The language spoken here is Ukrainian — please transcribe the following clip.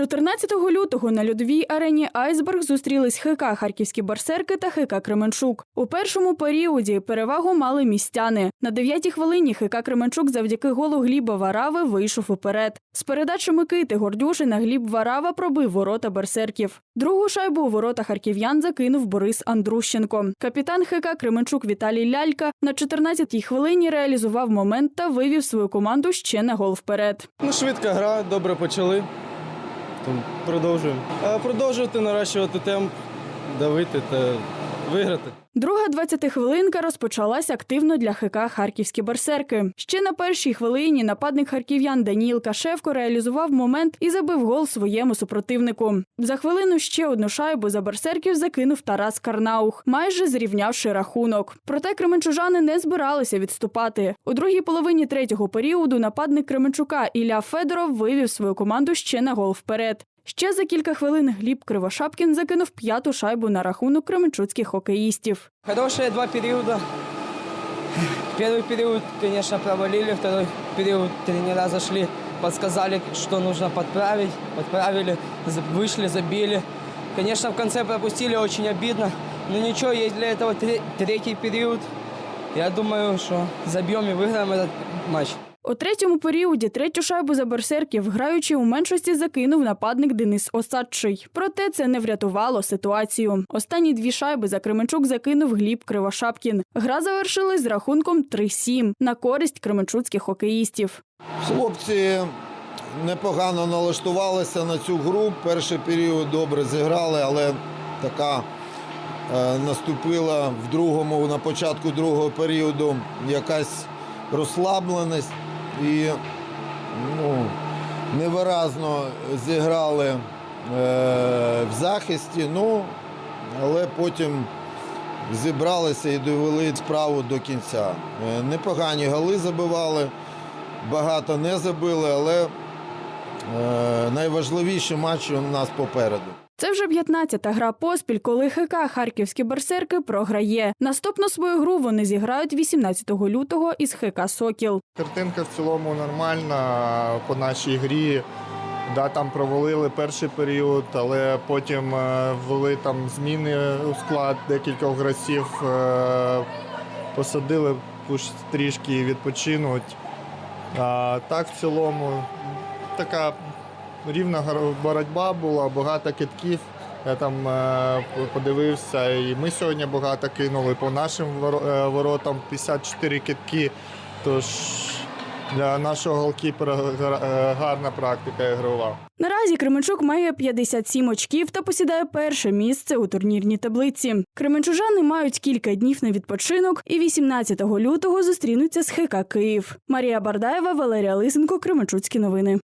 14 лютого на льодовій арені Айсберг зустрілись ХК Харківські Барсерки та ХК Кременчук. У першому періоді перевагу мали містяни. На дев'ятій хвилині ХК Кременчук завдяки голу Гліба Варави вийшов уперед. З передачі Микити Гордюшина Гліб Варава пробив ворота берсерків. Другу шайбу у ворота харків'ян закинув Борис Андрущенко. Капітан ХК Кременчук Віталій Лялька на 14-й хвилині реалізував момент та вивів свою команду ще на гол вперед. Ну, швидка гра, добре почали. Тому продовжуємо. Продовжувати наращувати темп, давити та виграти. Друга 20 хвилинка розпочалась активно для ХК Харківські берсерки. Ще на першій хвилині нападник харків'ян Даніїл Кашевко реалізував момент і забив гол своєму супротивнику. За хвилину ще одну шайбу за берсерків закинув Тарас Карнаух, майже зрівнявши рахунок. Проте кременчужани не збиралися відступати. У другій половині третього періоду нападник Кременчука Ілля Федоров вивів свою команду ще на гол вперед. Ще за кілька хвилин Гліб Кривошапкін закинув п'яту шайбу на рахунок кременчуцьких хокеїстів. Хорошие два периода. Первый период, конечно, провалили, второй период тренера зашли, подсказали, что нужно подправить, подправили, за- вышли, забили. Конечно, в конце пропустили, очень обидно, но ничего, есть для этого тре- третий период. Я думаю, что забьем и выиграем этот матч. У третьому періоді третю шайбу за берсерків, граючи у меншості, закинув нападник Денис Осадчий. Проте це не врятувало ситуацію. Останні дві шайби за Кременчук закинув Гліб Кривошапкін. Гра завершилась з рахунком 3-7 на користь кременчуцьких хокеїстів. Хлопці непогано налаштувалися на цю гру. Перший період добре зіграли, але така е, наступила в другому, на початку другого періоду якась розслабленість і ну, невиразно зіграли е, в захисті. Ну, але потім зібралися і довели справу до кінця. Е, Непогані голи забивали, багато не забили, але найважливіші матчі у нас попереду. Це вже 15-та гра поспіль, коли ХК Харківські берсерки програє. Наступну свою гру вони зіграють 18 лютого із ХК Сокіл. Картинка в цілому нормальна по нашій грі. Да, там провалили перший період, але потім е, ввели там зміни у склад декількох гравців, е, посадили пусть трішки відпочинуть. А так в цілому така рівна боротьба була, багато китків. Я там е, подивився, і ми сьогодні багато кинули по нашим е, воротам 54 китки. Тож для нашого голкіпера е, гарна практика ігрова. Наразі Кременчук має 57 очків та посідає перше місце у турнірній таблиці. Кременчужани мають кілька днів на відпочинок і 18 лютого зустрінуться з ХК Київ. Марія Бардаєва, Валерія Лисенко, Кременчуцькі новини.